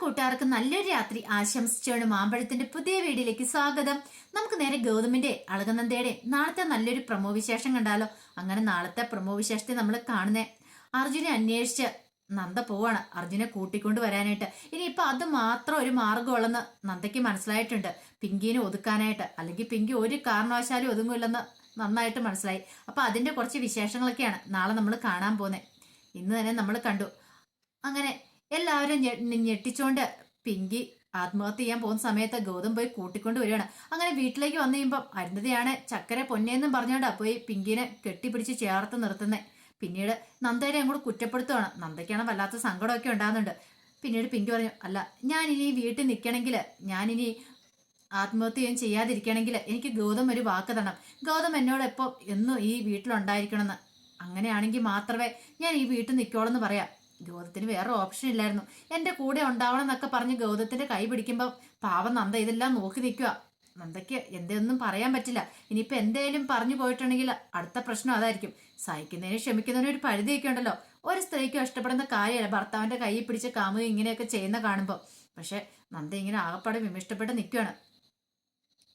കൂട്ടുകാർക്ക് നല്ലൊരു രാത്രി ആശംസിച്ചുകൊണ്ട് മാമ്പഴത്തിന്റെ പുതിയ വീഡിയോയിലേക്ക് സ്വാഗതം. നമുക്ക് നേരെ ഗൗതമിന്റെ അളകനന്ദയുടെ നാളത്തെ നല്ലൊരു പ്രമോ വിശേഷം കണ്ടാലോ? അങ്ങനെ നാളത്തെ പ്രമോ വിശേഷത്തെ നമ്മൾ കാണുന്നേ. അർജുനെ അന്വേഷിച്ച് നന്ദ പോവാണ്. അർജുനെ കൂട്ടിക്കൊണ്ട് വരാനായിട്ട്. ഇനിയിപ്പൊ അത് മാത്രം ഒരു മാർഗമുള്ളെന്ന് നന്ദയ്ക്ക് മനസ്സിലായിട്ടുണ്ട്. പിങ്കിനെ ഒതുക്കാനായിട്ട്. അല്ലെങ്കിൽ പിങ്കി ഒരു കാരണവശാലും ഒതുങ്ങില്ലെന്ന് നന്നായിട്ട് മനസ്സിലായി. അപ്പൊ അതിന്റെ കുറച്ച് വിശേഷങ്ങളൊക്കെയാണ് നാളെ നമ്മൾ കാണാൻ പോകുന്നത് ഇന്ന് തന്നെ നമ്മൾ കണ്ടു. അങ്ങനെ എല്ലാവരും ഞെട്ടിച്ചോണ്ട് പിങ്കി ആത്മഹത്യ ചെയ്യാൻ പോകുന്ന സമയത്ത് ഗൗതം പോയി കൂട്ടിക്കൊണ്ട് വരികയാണ്. അങ്ങനെ വീട്ടിലേക്ക് വന്നു കഴിയുമ്പം അരുന്ധതിയാണ് ചക്കര പൊന്നേന്നും പറഞ്ഞോണ്ടാ പോയി പിങ്കിനെ കെട്ടിപ്പിടിച്ച് ചേർത്ത് നിർത്തുന്നത് പിന്നീട് നന്ദനെ അങ്ങോട്ട് കുറ്റപ്പെടുത്തുകയാണ് നന്ദയ്ക്കാണ് വല്ലാത്ത സങ്കടമൊക്കെ ഉണ്ടാകുന്നുണ്ട്. പിന്നീട് പിങ്കി പറഞ്ഞു അല്ല ഞാൻ ഇനി വീട്ടിൽ നിൽക്കണമെങ്കിൽ ഞാനിനി ആത്മഹത്യയും ചെയ്യാതിരിക്കണമെങ്കിൽ എനിക്ക് ഗൗതം ഒരു വാക്ക് തരണം. ഗൗതം എന്നോട് എപ്പോൾ എന്നും ഈ വീട്ടിലുണ്ടായിരിക്കണമെന്ന്. അങ്ങനെയാണെങ്കിൽ മാത്രമേ ഞാൻ ഈ വീട്ടിൽ നിൽക്കോളെന്ന് പറയാം. ഗൗതത്തിന് വേറെ ഓപ്ഷൻ ഇല്ലായിരുന്നു. എന്റെ കൂടെ ഉണ്ടാവണം എന്നൊക്കെ പറഞ്ഞ് ഗൗതത്തിന്റെ കൈ പിടിക്കുമ്പോൾ പാവം നന്ദ ഇതെല്ലാം നോക്കി നിൽക്കുക നന്ദയ്ക്ക് എന്തൊന്നും പറയാൻ പറ്റില്ല. ഇനിയിപ്പോ എന്തേലും പറഞ്ഞു പോയിട്ടുണ്ടെങ്കിൽ അടുത്ത പ്രശ്നം അതായിരിക്കും. സഹിക്കുന്നതിന് ക്ഷമിക്കുന്നതിന് ഒരു പരിധിയൊക്കെ ഉണ്ടല്ലോ. ഒരു സ്ത്രീക്ക് ഇഷ്ടപ്പെടുന്ന കാര്യമല്ല ഭർത്താവിന്റെ കൈ പിടിച്ച് കാമുക ഇങ്ങനെയൊക്കെ ചെയ്യുന്ന കാണുമ്പോൾ പക്ഷേ നന്ദ ഇങ്ങനെ ആകപ്പാടെ വിമിഷ്ടപ്പെട്ട് നിൽക്കുകയാണ്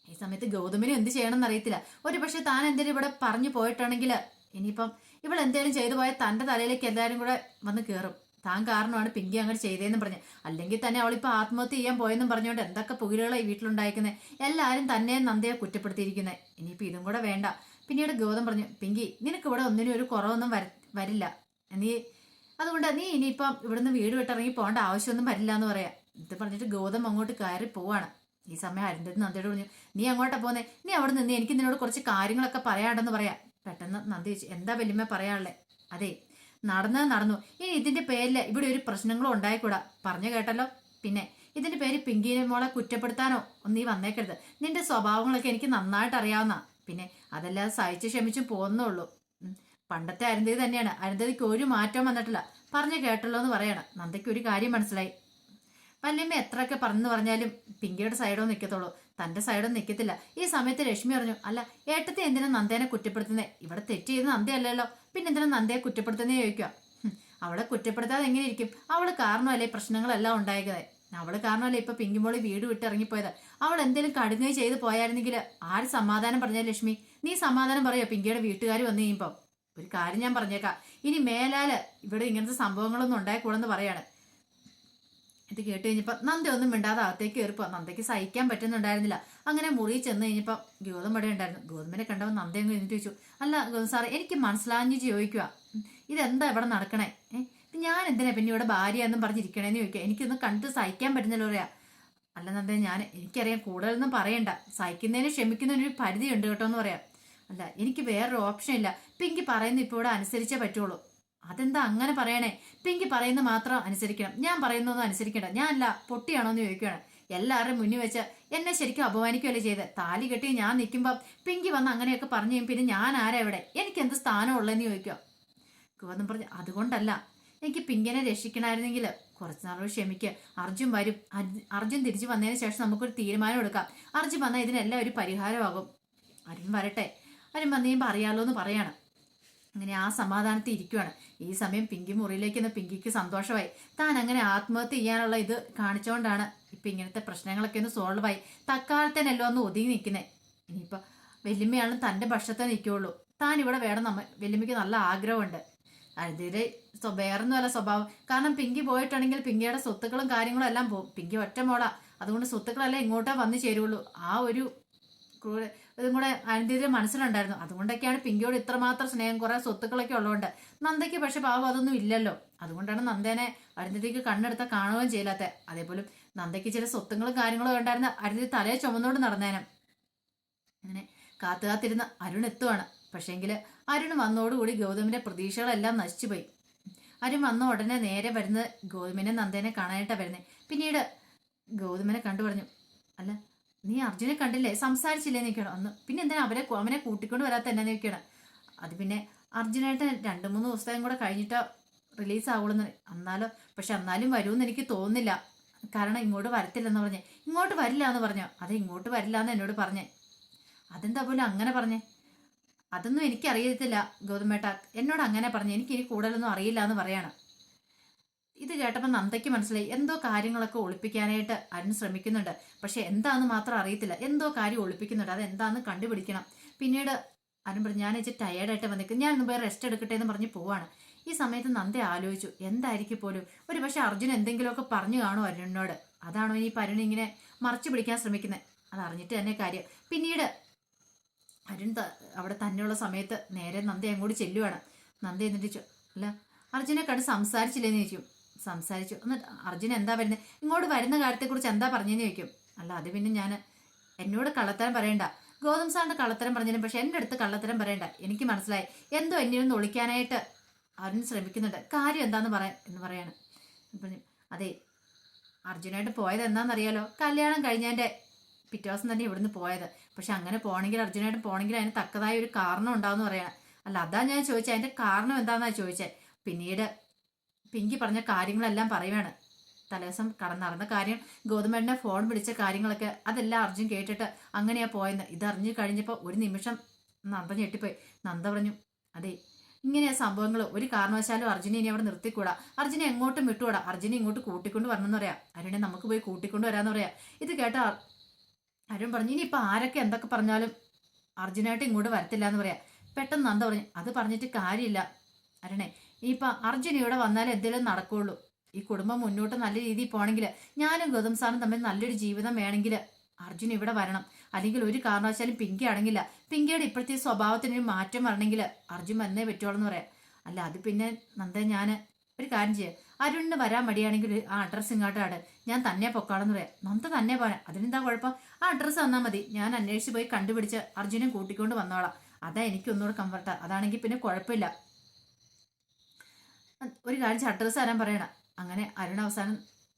ഈ സമയത്ത് ഗൗതമിനും എന്ത് ചെയ്യണമെന്ന് അറിയത്തില്ല. ഒരു പക്ഷെ താൻ എന്തെങ്കിലും ഇവിടെ പറഞ്ഞു പോയിട്ടാണെങ്കിൽ ഇനിയിപ്പം ഇവൾ എന്തേലും ചെയ്തു പോയാൽ തന്റെ തലയിലേക്ക് എല്ലാവരും കൂടെ വന്ന് കയറും താൻ കാരണമാണ് പിങ്കി അങ്ങനെ ചെയ്തതെന്ന് പറഞ്ഞു. അല്ലെങ്കിൽ തന്നെ അവളിപ്പോൾ ആത്മഹത്യ ചെയ്യാൻ പോയെന്നും പറഞ്ഞുകൊണ്ട് എന്തൊക്കെ പുകിലുകളാണ് ഈ വീട്ടിലുണ്ടായിരിക്കുന്നത് എല്ലാവരും തന്നെ നന്ദയെ കുറ്റപ്പെടുത്തിയിരിക്കുന്നത് ഇനിയിപ്പോൾ ഇതും കൂടെ വേണ്ട. പിന്നീട് ഗൗതം പറഞ്ഞു പിങ്കി നിനക്ക് ഇവിടെ ഒന്നിനും ഒരു കുറവൊന്നും വര വരില്ല. നീ അതുകൊണ്ട് നീ ഇനിയിപ്പം ഇവിടുന്ന് വീട് വിട്ടിറങ്ങി പോകേണ്ട ആവശ്യമൊന്നും വരില്ല എന്ന് പറയാം. ഇത് പറഞ്ഞിട്ട് ഗൗതം അങ്ങോട്ട് കയറി പോവാണ്. ഈ സമയം അരുന്ധതി നന്ദിയോട് പറഞ്ഞു നീ അങ്ങോട്ടാ പോന്നെ. നീ അവിടെ നിന്ന് എനിക്ക് നിന്നോട് കുറച്ച് കാര്യങ്ങളൊക്കെ പറയാണ്ടെന്ന് പറയാം. പെട്ടെന്ന് നന്ദി ചോദിച്ചു. എന്താ വല്യമ്മ പറയാനുള്ളേ? അതെ നടന്നത് നടന്നു. ഇനി ഇതിന്റെ പേരിൽ ഇവിടെ ഒരു പ്രശ്നങ്ങളും ഉണ്ടായിക്കൂടാ. പറഞ്ഞു കേട്ടല്ലോ. പിന്നെ ഇതിന്റെ പേര് പിങ്കിനെ മോളെ കുറ്റപ്പെടുത്താനോ? ഒന്നും നീ വന്നേക്കരുത്. നിന്റെ സ്വഭാവങ്ങളൊക്കെ എനിക്ക് നന്നായിട്ട് അറിയാവുന്ന. പിന്നെ അതെല്ലാം സഹിച്ച് ക്ഷമിച്ചും പോകുന്നുള്ളൂ. പണ്ടത്തെ അരുന്ധതി തന്നെയാണ്. അരുന്ധതിക്ക് ഒരു മാറ്റവും വന്നിട്ടില്ല. പറഞ്ഞു കേട്ടല്ലോ എന്ന് പറയണം. നന്ദയ്ക്ക് ഒരു കാര്യം മനസ്സിലായി. വല്യമ്മ എത്രയൊക്കെ പറഞ്ഞു പറഞ്ഞാലും പിങ്കിയുടെ സൈഡോ നിൽക്കത്തുള്ളൂ തന്റെ സൈഡോ നിൽക്കത്തില്ല ഈ സമയത്ത് രശ്മി പറഞ്ഞു അല്ല ഏട്ടത്തെ എന്തിനാ നന്ദേനെ കുറ്റപ്പെടുത്തുന്നത് ഇവിടെ തെറ്റ് ചെയ്ത് നന്ദയല്ലല്ലോ. പിന്നെ എന്തിനാ നന്ദയെ കുറ്റപ്പെടുത്തുന്നേ ചോദിക്കുക അവളെ കുറ്റപ്പെടുത്താതെ എങ്ങനെ ഇരിക്കും? അവൾ കാരണമല്ലേ പ്രശ്നങ്ങളെല്ലാം ഉണ്ടായത് അവൾ കാരണമല്ലേ ഇപ്പൊ പിങ്കിമോളി വീട് വിട്ട് ഇറങ്ങിപ്പോയത്? അവൾ എന്തെങ്കിലും കടുങ്ങി ചെയ്ത് പോയായിരുന്നെങ്കിൽ ആര് സമാധാനം പറഞ്ഞാൽ ലക്ഷ്മി? നീ സമാധാനം പറയോ പിങ്കിയുടെ വീട്ടുകാർ വന്നു കഴിയുമ്പോ? ഒരു കാര്യം ഞാൻ പറഞ്ഞേക്കാം. ഇനി മേലാൽ ഇവിടെ ഇങ്ങനത്തെ സംഭവങ്ങളൊന്നും ഉണ്ടായിക്കൂടെന്ന് പറയാണ്. ഇത് കേട്ട് കഴിഞ്ഞപ്പോൾ നന്ദി ഒന്നും മിണ്ടാതെ അകത്തേക്ക് കയറിപ്പോ. നന്ദയ്ക്ക് സഹിക്കാൻ പറ്റുന്നുണ്ടായിരുന്നില്ല. അങ്ങനെ മുറിയിൽ ചെന്ന് കഴിഞ്ഞപ്പോൾ ഗോതമ്പ് ഇവിടെ ഉണ്ടായിരുന്നു? ഗോതമ്പിനെ കണ്ടപ്പോൾ നന്ദി അങ്ങ് എന്നിട്ട് ചോദിച്ചു അല്ല ഗൗതം സാറേ എനിക്ക് മനസ്സിലാഞ്ഞ് ചോദിക്കുക ഇതെന്താ ഇവിടെ നടക്കണേ? ഏഹ് ഞാൻ എന്തിനാ പിന്നെ ഇവിടെ ഭാര്യ എന്നും പറഞ്ഞിരിക്കണേന്ന് ചോദിക്കുക എനിക്കൊന്നും കണ്ട് സഹിക്കാൻ പറ്റുന്നില്ല പറയാ. അല്ല നന്ദ ഞാൻ എനിക്കറിയാം കൂടുതലൊന്നും പറയണ്ട. സഹിക്കുന്നതിന് ക്ഷമിക്കുന്നതിന് ഒരു പരിധിയുണ്ട് കേട്ടോ എന്ന് പറയാം. അല്ല എനിക്ക് വേറൊരു ഓപ്ഷൻ ഇല്ല. പിങ്കി പറയുന്ന ഇപ്പോൾ ഇവിടെ അനുസരിച്ചേ പറ്റുള്ളൂ. അതെന്താ അങ്ങനെ പറയണേ? പിങ്കി പറയുന്ന മാത്രം അനുസരിക്കണം. ഞാൻ പറയുന്നതൊന്നും അനുസരിക്കണ്ട. ഞാനല്ല പൊട്ടിയാണോ എന്ന് ചോദിക്കുകയാണ്. എല്ലാവരും മുന്നിൽ വെച്ച് എന്നെ ശരിക്കും അപമാനിക്കുകയല്ലേ ചെയ്ത്? താലി കെട്ടി ഞാൻ നിൽക്കുമ്പോൾ പിങ്കി വന്ന് അങ്ങനെയൊക്കെ പറഞ്ഞു പിന്നെ ഞാൻ ആരാ ഇവിടെ? എനിക്ക് എന്ത് സ്ഥാനം ഉള്ളതെന്ന് ചോദിക്കുക. ഗോതം പറഞ്ഞു അതുകൊണ്ടല്ല. എനിക്ക് പിങ്കിനെ രക്ഷിക്കണമായിരുന്നെങ്കിൽ കുറച്ച് നാളോട് ക്ഷമിക്കുക അർജുൻ വരും. അർജുൻ- തിരിച്ചു വന്നതിന് ശേഷം നമുക്കൊരു തീരുമാനം എടുക്കാം. അർജുൻ വന്നാൽ ഇതിനെല്ലാം ഒരു പരിഹാരമാകും. അരുൺ വരട്ടെ. അരുൺ വന്നു കഴിയുമ്പോൾ അറിയാലോ എന്ന് പറയാണ്. അങ്ങനെ ആ സമാധാനത്തിൽ ഇരിക്കുവാണ്. ഈ സമയം പിങ്കി മുറിയിലേക്ക് നിന്ന് പിങ്കിക്ക് സന്തോഷമായി. താൻ അങ്ങനെ ആത്മഹത്യ ചെയ്യാനുള്ള ഇത് കാണിച്ചുകൊണ്ടാണ് ഇപ്പൊ ഇങ്ങനത്തെ പ്രശ്നങ്ങളൊക്കെ ഒന്ന് സോൾവ് ആയി. തക്കാലത്തേനല്ലോ ഒന്ന് ഒതുങ്ങി നിൽക്കുന്നേ ഇനിയിപ്പോൾ വലിയമ്മയാളും തന്റെ പക്ഷത്തെ നിൽക്കുള്ളൂ താൻ ഇവിടെ വേണം നമ്മ വലിയമ്മയ്ക്ക് നല്ല ആഗ്രഹമുണ്ട്. അതിലെ വേറൊന്നും അല്ല സ്വഭാവം. കാരണം പിങ്കി പോയിട്ടുണ്ടെങ്കിൽ പിങ്കിയുടെ സ്വത്തുക്കളും കാര്യങ്ങളും എല്ലാം പോകും പിങ്കി ഒറ്റ മോളാ. അതുകൊണ്ട് സ്വത്തുക്കളെല്ലാം ഇങ്ങോട്ടേ വന്നു ചേരുള്ളൂ. ആ ഒരു ക്രൂര ഇതും കൂടെ അനന്തിയുടെ മനസ്സിലുണ്ടായിരുന്നു. അതുകൊണ്ടൊക്കെയാണ് പിങ്കിയോട് ഇത്രമാത്രം സ്നേഹം. കുറെ സ്വത്തുക്കളൊക്കെ ഉള്ളതുകൊണ്ട് നന്ദയ്ക്ക് പക്ഷെ പാവം അതൊന്നും ഇല്ലല്ലോ. അതുകൊണ്ടാണ് നന്ദേനെ അരുന്ധതിക്ക് കണ്ണെടുത്ത കാണുകയും ചെയ്യാത്ത അതേപോലെ നന്ദയ്ക്ക് ചില സ്വത്തുങ്ങളും കാര്യങ്ങളും ഉണ്ടായിരുന്ന അരുന്ധതി തലയെ ചുമന്നോട് നടന്നേനം. അങ്ങനെ കാത്തു കാത്തിരുന്ന അരുൺ എത്തുവാണ്. പക്ഷേങ്കിൽ അരുൺ വന്നോടുകൂടി ഗൗതമിന്റെ പ്രതീക്ഷകളെല്ലാം നശിച്ചുപോയി. അരുൺ വന്ന ഉടനെ നേരെ വരുന്നത് ഗൗതമിനെ നന്ദേനെ കാണാനായിട്ടാണ് വരുന്നത്. പിന്നീട് ഗൗതമിനെ കണ്ടു പറഞ്ഞു അല്ല നീ അർജുനെ കണ്ടില്ലേ? സംസാരിച്ചില്ലേ നിൽക്കണം അന്ന് പിന്നെ എന്തിനാ അവരെ അവനെ കൂട്ടിക്കൊണ്ട് വരാത്ത എന്നെ നിൽക്കണം അത് പിന്നെ അർജുനായിട്ട് രണ്ട് മൂന്ന് ദിവസത്തേയും കൂടെ കഴിഞ്ഞിട്ട് റിലീസ് ആവുള്ളൂ എന്നാലോ പക്ഷെ എന്നാലും വരുമെന്ന് എനിക്ക് തോന്നുന്നില്ല. കാരണം ഇങ്ങോട്ട് വരത്തില്ലെന്ന് പറഞ്ഞ്. ഇങ്ങോട്ട് വരില്ല എന്ന് പറഞ്ഞു? അത് ഇങ്ങോട്ട് വരില്ല എന്ന് എന്നോട് പറഞ്ഞേ. അതെന്താ പോലും അങ്ങനെ പറഞ്ഞേ? അതൊന്നും എനിക്കറിയത്തില്ല ഗൗതമേട്ട. എന്നോട് അങ്ങനെ പറഞ്ഞു. എനിക്ക് ഇനി കൂടുതലൊന്നും അറിയില്ല എന്ന് പറയാണ്. ഇത് കേട്ടപ്പോൾ നന്ദയ്ക്ക് മനസ്സിലായി. എന്തോ കാര്യങ്ങളൊക്കെ ഒളിപ്പിക്കാനായിട്ട് അരുൺ ശ്രമിക്കുന്നുണ്ട്. പക്ഷെ എന്താണെന്ന് മാത്രം അറിയത്തില്ല. എന്തോ കാര്യം ഒളിപ്പിക്കുന്നുണ്ട്. അത് എന്താണെന്ന് കണ്ടുപിടിക്കണം. പിന്നീട് അരുൺ പറഞ്ഞു ഞാൻ ഇച്ചിരി ടയേർഡായിട്ട് വന്നിരിക്കും ഞാൻ ഒന്ന് പോയി റെസ്റ്റ് എടുക്കട്ടെ എന്ന് പറഞ്ഞ് പോവാണ്. ഈ സമയത്ത് നന്ദ ആലോചിച്ചു എന്തായിരിക്കും പോലും? ഒരു പക്ഷെ അർജുൻ എന്തെങ്കിലുമൊക്കെ പറഞ്ഞു കാണോ അരുണിനോട്? അതാണോ ഇനി അരുൺ ഇങ്ങനെ മറച്ചു പിടിക്കാൻ ശ്രമിക്കുന്നത് അത് അറിഞ്ഞിട്ട് തന്നെ കാര്യം. പിന്നീട് അരുൺ അവിടെ തന്നെയുള്ള സമയത്ത് നേരെ നന്ദി അങ്ങോട്ട് ചെല്ലുവാണ്. നന്ദി എന്നിട്ട് അല്ല അർജുനെ കണ്ട് സംസാരിച്ചില്ലേന്ന് ചോദിക്കും. സംസാരിച്ചു. എന്നിട്ട് അർജുൻ എന്താ വരുന്നത് ഇങ്ങോട്ട് വരുന്ന കാര്യത്തെക്കുറിച്ച് എന്താ പറഞ്ഞതെന്ന് ചോദിക്കും. അല്ല അത് പിന്നെ ഞാൻ എന്നോട് കള്ളത്തരം പറയണ്ട. ഗോതം സാറിന്റെ കള്ളത്തരം പറഞ്ഞതിനും പക്ഷെ എന്റെ അടുത്ത് കള്ളത്തരം പറയണ്ട. എനിക്ക് മനസ്സിലായി. എന്തോ എന്നെ ഒന്ന് ഒളിക്കാനായിട്ട് അരുൺ ശ്രമിക്കുന്നുണ്ട്. കാര്യം എന്താന്ന് പറയാൻ എന്ന് പറയാണ്. അപ്പം അതെ അർജുനായിട്ട് പോയത് എന്താണെന്നറിയാലോ കല്യാണം കഴിഞ്ഞതിന്റെ പിറ്റേ ദിവസം തന്നെ ഇവിടുന്ന് പോയത്. പക്ഷെ അങ്ങനെ പോകണമെങ്കിൽ അർജുനായിട്ട് പോകണമെങ്കിൽ അതിന് തക്കതായ ഒരു കാരണം ഉണ്ടാവുമെന്ന് പറയണം. അല്ല അതാ ഞാൻ ചോദിച്ചത് അതിന്റെ കാരണം എന്താണെന്നാണ് ചോദിച്ചത് പിന്നീട് പിങ്കി പറഞ്ഞ കാര്യങ്ങളെല്ലാം പറയുവാണ്. തലേദിവസം കടന്നറന്ന കാര്യം ഗൗതമേട്ടനെ ഫോൺ വിളിച്ച കാര്യങ്ങളൊക്കെ അതെല്ലാം അർജുൻ കേട്ടിട്ട് അങ്ങനെയാ പോയെന്ന്. ഇതറിഞ്ഞു കഴിഞ്ഞപ്പോൾ ഒരു നിമിഷം നന്ദ ഞെട്ടിപ്പോയി. നന്ദ പറഞ്ഞു അതെ ഇങ്ങനെ സംഭവങ്ങൾ ഒരു കാരണവശാലും അർജുനെ ഇനി അവിടെ നിർത്തിക്കൂടാ. അർജുനെ എങ്ങോട്ടും വിട്ടുകൂടാ. അർജുനെ ഇങ്ങോട്ട് കൂട്ടിക്കൊണ്ട് വരണമെന്ന് പറയാം. അരുണെ നമുക്ക് പോയി കൂട്ടിക്കൊണ്ട് വരാമെന്ന് പറയാം. ഇത് കേട്ട അരുൺ പറഞ്ഞു ഇനിയിപ്പോൾ ആരൊക്കെ എന്തൊക്കെ പറഞ്ഞാലും അർജുനായിട്ട് ഇങ്ങോട്ട് വരത്തില്ല എന്ന് പറയാം. പെട്ടെന്ന് നന്ദ പറഞ്ഞു അത് പറഞ്ഞിട്ട് കാര്യമില്ല അരുണേ. ഇനിയിപ്പോൾ അർജുന ഇവിടെ വന്നാൽ എന്തെങ്കിലും നടക്കുള്ളൂ. ഈ കുടുംബം മുന്നോട്ട് നല്ല രീതിയിൽ പോകണമെങ്കിൽ ഞാനും ഗൗതം സാറും തമ്മിൽ നല്ലൊരു ജീവിതം വേണമെങ്കിൽ അർജുൻ ഇവിടെ വരണം. അല്ലെങ്കിൽ ഒരു കാരണവശാലും പിങ്കി അടങ്ങില്ല. പിങ്കിയുടെ ഇപ്പോഴത്തെ സ്വഭാവത്തിന് ഒരു മാറ്റം വരണമെങ്കിൽ അർജുൻ വന്നേ പറ്റുള്ളൂ പറയാം. അല്ല അത് പിന്നെ നന്ദ ഞാൻ ഒരു കാര്യം ചെയ്യാം. അരുണിന് വരാൻ മടിയാണെങ്കിൽ ആ അഡ്രസ്സ് ഇങ്ങോട്ടാണ് ഞാൻ തന്നെ പൊക്കാളെന്ന് പറയാം. നന്ദ തന്നെ പോരാ അതിനെന്താ കുഴപ്പം? ആ അഡ്രസ്സ് തന്നാൽ മതി. ഞാൻ അന്വേഷിച്ച് പോയി കണ്ടുപിടിച്ച് അർജുനെ കൂട്ടിക്കൊണ്ട് വന്നോളാം. അതാ എനിക്കൊന്നുകൂടെ കംഫർട്ടാണ് കംഫർട്ടാ അതാണെങ്കിൽ പിന്നെ കുഴപ്പമില്ല. ഒരു കാര്യം അഡ്രസ്സ് തരാൻ പറയണം. അങ്ങനെ അരുൺ അവസാനം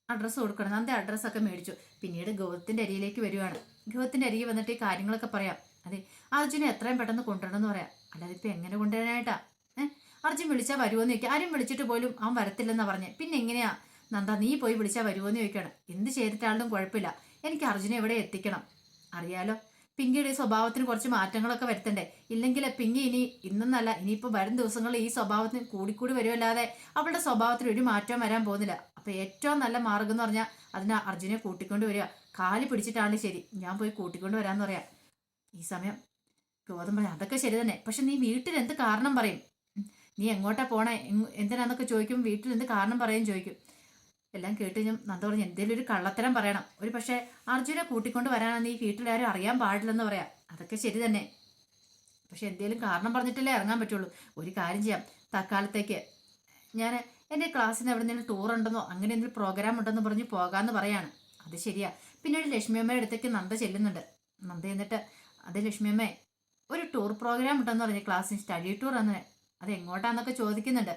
അഡ്രസ്സ് കൊടുക്കണം. അന്നത്തെ അഡ്രസ്സൊക്കെ മേടിച്ചു. പിന്നീട് ഗൗതത്തിന്റെ അരിയിലേക്ക് വരുവാണ്. ഗൗതത്തിന്റെ അരിയിൽ വന്നിട്ട് ഈ കാര്യങ്ങളൊക്കെ പറയാം. അതെ അർജുനെ എത്രയും പെട്ടെന്ന് കൊണ്ടുവരണം എന്ന് പറയാം. അല്ലാതെ ഇപ്പം എങ്ങനെ കൊണ്ടുവരാനായിട്ടാ? ഏഹ് അർജുൻ വിളിച്ചാൽ വരുമോയെന്ന് ചോദിക്കുക ആരും വിളിച്ചിട്ട് പോലും അവൻ വരത്തില്ലെന്നാണ് പറഞ്ഞത് പിന്നെ എങ്ങനെയാ? നന്ദ നീ പോയി വിളിച്ചാൽ വരുമോയെന്ന് ചോദിക്കണം. എന്ത് ചെയ്തിട്ടാളും കുഴപ്പമില്ല. എനിക്ക് അർജുനെ ഇവിടെ എത്തിക്കണം. അറിയാലോ? പിങ്കിയുടെ സ്വഭാവത്തിന് കുറച്ച് മാറ്റങ്ങളൊക്കെ വരുത്തണ്ടേ? ഇല്ലെങ്കിൽ പിങ്കി ഇനി ഇന്നല്ല ഇനിയിപ്പോൾ വരും ദിവസങ്ങളിൽ ഈ സ്വഭാവത്തിന് കൂടിക്കൂടി വരുമല്ലാതെ അവളുടെ സ്വഭാവത്തിൽ ഒരു മാറ്റം വരാൻ പോകുന്നില്ല. അപ്പൊ ഏറ്റവും നല്ല മാർഗം എന്ന് പറഞ്ഞാൽ അതിന് അർജുനെ കൂട്ടിക്കൊണ്ട് വരിക. കാൽ പിടിച്ചിട്ടാണ് ശരി. ഞാൻ പോയി കൂട്ടിക്കൊണ്ട് വരാന്ന് പറയാം. ഈ സമയം ഗൗതം പറയാം അതൊക്കെ ശരി തന്നെ. പക്ഷെ നീ വീട്ടിൽ എന്ത് കാരണം പറയും? നീ എങ്ങോട്ടാ പോണേ? എന്തിനാന്നൊക്കെ ചോദിക്കും വീട്ടിൽ എന്ത് കാരണം പറയും? ചോദിക്കും. എല്ലാം കേട്ട് ഞാൻ നന്ദ പറഞ്ഞു എന്തെങ്കിലും ഒരു കള്ളത്തരം പറയണം. ഒരു പക്ഷേ അർജുനെ കൂട്ടിക്കൊണ്ട് വരാനാണ് ഈ വീട്ടിലാരും അറിയാൻ പാടില്ലെന്ന് പറയാം. അതൊക്കെ ശരി തന്നെ. പക്ഷെ എന്തെങ്കിലും കാരണം പറഞ്ഞിട്ടല്ലേ ഇറങ്ങാൻ പറ്റുള്ളൂ. ഒരു കാര്യം ചെയ്യാം. തൽക്കാലത്തേക്ക് ഞാൻ എന്റെ ക്ലാസ്സിന് നിന്ന് എവിടെയെങ്കിലും ടൂർ ഉണ്ടെന്നോ അങ്ങനെ എന്തെങ്കിലും പ്രോഗ്രാം ഉണ്ടെന്ന് പറഞ്ഞ് പോകാമെന്ന് പറയാണ്. അത് ശരിയാ. പിന്നെ പിന്നീട് ലക്ഷ്മിയമ്മയുടെ അടുത്തേക്ക് നന്ദ ചെല്ലുന്നുണ്ട്. നന്ദ എന്നിട്ട് അതെ ലക്ഷ്മിയമ്മേ ഒരു ടൂർ പ്രോഗ്രാം ഉണ്ടെന്ന് പറഞ്ഞ് ക്ലാസ്സിന് സ്റ്റഡി ടൂർ അന്ന് അത് എങ്ങോട്ടാന്നൊക്കെ ചോദിക്കുന്നുണ്ട്.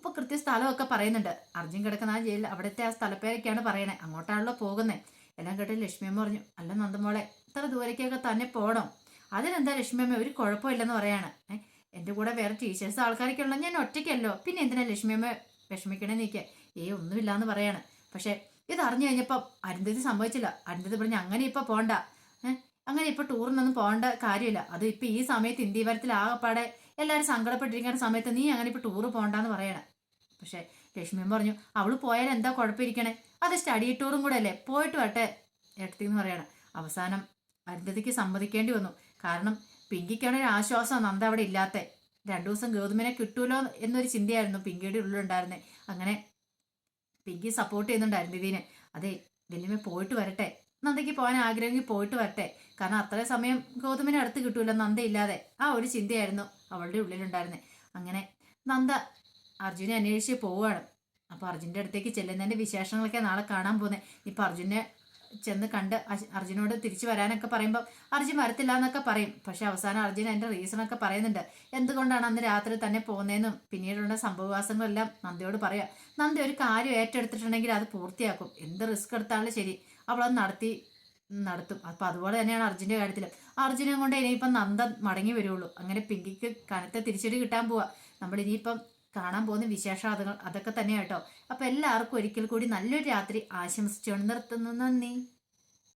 അപ്പോൾ കൃത്യ സ്ഥലമൊക്കെ പറയുന്നുണ്ട്. അർജുൻ കിടക്കുന്ന ആ ജയിലിൽ അവിടുത്തെ ആ സ്ഥലപ്പേരൊക്കെയാണ് പറയണേ. അങ്ങോട്ടാണല്ലോ പോകുന്നത് എല്ലാം കേട്ട് ലക്ഷ്മിയമ്മ പറഞ്ഞു അല്ല നന്ദമോളെ ഇത്ര ദൂരേക്കൊക്കെ തന്നെ പോകണം അതിനെന്താ ലക്ഷ്മിയമ്മ ഒരു കുഴപ്പമില്ലെന്ന് പറയാണ്. എന്റെ കൂടെ വേറെ ടീച്ചേഴ്സ് ആൾക്കാരൊക്കെ ഉള്ളത് ഞാൻ ഒറ്റയ്ക്കല്ലോ. പിന്നെ എന്തിനാ ലക്ഷ്മിയമ്മ വിഷമിക്കണേ നീക്ക്? ഏ ഒന്നുമില്ലാന്ന് പറയാണ്. പക്ഷേ ഇത് അറിഞ്ഞു കഴിഞ്ഞപ്പോൾ അരുന്ധതി സംഭവിച്ചില്ല. അരുന്ധതി പറഞ്ഞു അങ്ങനെ ഇപ്പം പോണ്ട. അങ്ങനെ ഇപ്പം ടൂറിനൊന്നും പോകേണ്ട കാര്യമില്ല. അത് ഇപ്പം ഈ സമയത്ത് ഇന്ത്യ വരത്തിൽ ആകപ്പാടെ എല്ലാവരും സങ്കടപ്പെട്ടിരിക്കുന്ന സമയത്ത് നീ അങ്ങനെ ഇപ്പം ടൂറ് പോകണ്ടെന്ന് പറയണേ. പക്ഷെ ലക്ഷ്മിയും പറഞ്ഞു അവൾ പോയാൽ എന്താ കുഴപ്പമിരിക്കണേ? അത് സ്റ്റഡി ടൂറും കൂടെ അല്ലേ? പോയിട്ട് വട്ടെ ഏട്ടത്തി എന്ന് പറയണം. അവസാനം അരുന്ധതിക്ക് സമ്മതിക്കേണ്ടി വന്നു. കാരണം പിങ്കിക്കാണ് ഒരു ആശ്വാസം നന്ദ അവിടെ ഇല്ലാത്ത. രണ്ടു ദിവസം ഗൗതമിനെ കിട്ടൂലോ എന്നൊരു ചിന്തയായിരുന്നു പിങ്കിയുടെ ഉള്ളിലുണ്ടായിരുന്നത് അങ്ങനെ പിങ്കി സപ്പോർട്ട് ചെയ്യുന്നുണ്ട് അരുന്ധതിനെ. അതെ വല്യമ്മ പോയിട്ട് വരട്ടെ. നന്ദയ്ക്ക് പോകാൻ ആഗ്രഹമെങ്കിൽ പോയിട്ട് വരട്ടെ. കാരണം അത്രയും സമയം ഗൗതമിനെ അടുത്ത് കിട്ടൂല നന്ദ ഇല്ലാതെ. ആ ഒരു ചിന്തയായിരുന്നു അവളുടെ ഉള്ളിലുണ്ടായിരുന്നത് അങ്ങനെ നന്ദ അർജുനെ അന്വേഷിച്ച് പോവുകയാണ്. അപ്പോൾ അർജുന്റെ അടുത്തേക്ക് ചെല്ലുന്നതിന്റെ വിശേഷങ്ങളൊക്കെ നാളെ കാണാൻ പോകുന്നത് ഇപ്പൊ അർജുനെ ചെന്ന് കണ്ട് അർജുനോട് തിരിച്ചു വരാനൊക്കെ പറയുമ്പോൾ അർജുൻ വരത്തില്ല എന്നൊക്കെ പറയും. പക്ഷെ അവസാനം അർജുൻ അതിന്റെ റീസൺ ഒക്കെ പറയുന്നുണ്ട്. എന്തുകൊണ്ടാണ് അന്ന് രാത്രി തന്നെ പോകുന്നതെന്നും പിന്നീടുള്ള സംഭവവാസങ്ങളെല്ലാം നന്ദിയോട് പറയാം. നന്ദി ഒരു കാര്യം ഏറ്റെടുത്തിട്ടുണ്ടെങ്കിൽ അത് പൂർത്തിയാക്കും. എന്ത് റിസ്ക് എടുത്താലും ശരി. അവളത് നടത്തി നടത്തും. അപ്പൊ അതുപോലെ തന്നെയാണ് അർജുന്റെ കാര്യത്തിൽ അർജുനെ കൊണ്ട് ഇനിയിപ്പം നന്ദ മടങ്ങി വരുള്ളൂ. അങ്ങനെ പിങ്കിക്ക് കനത്തെ തിരിച്ചടി കിട്ടാൻ പോവാ. നമ്മൾ ഇനിയിപ്പം കാണാൻ പോകുന്ന വിശേഷാദങ്ങൾ അതൊക്കെ തന്നെയാട്ടോ അപ്പൊ എല്ലാവർക്കും ഒരിക്കൽ കൂടി നല്ലൊരു രാത്രി ആശംസിച്ചുകൊണ്ട് നിർത്തുന്നു. നന്ദി.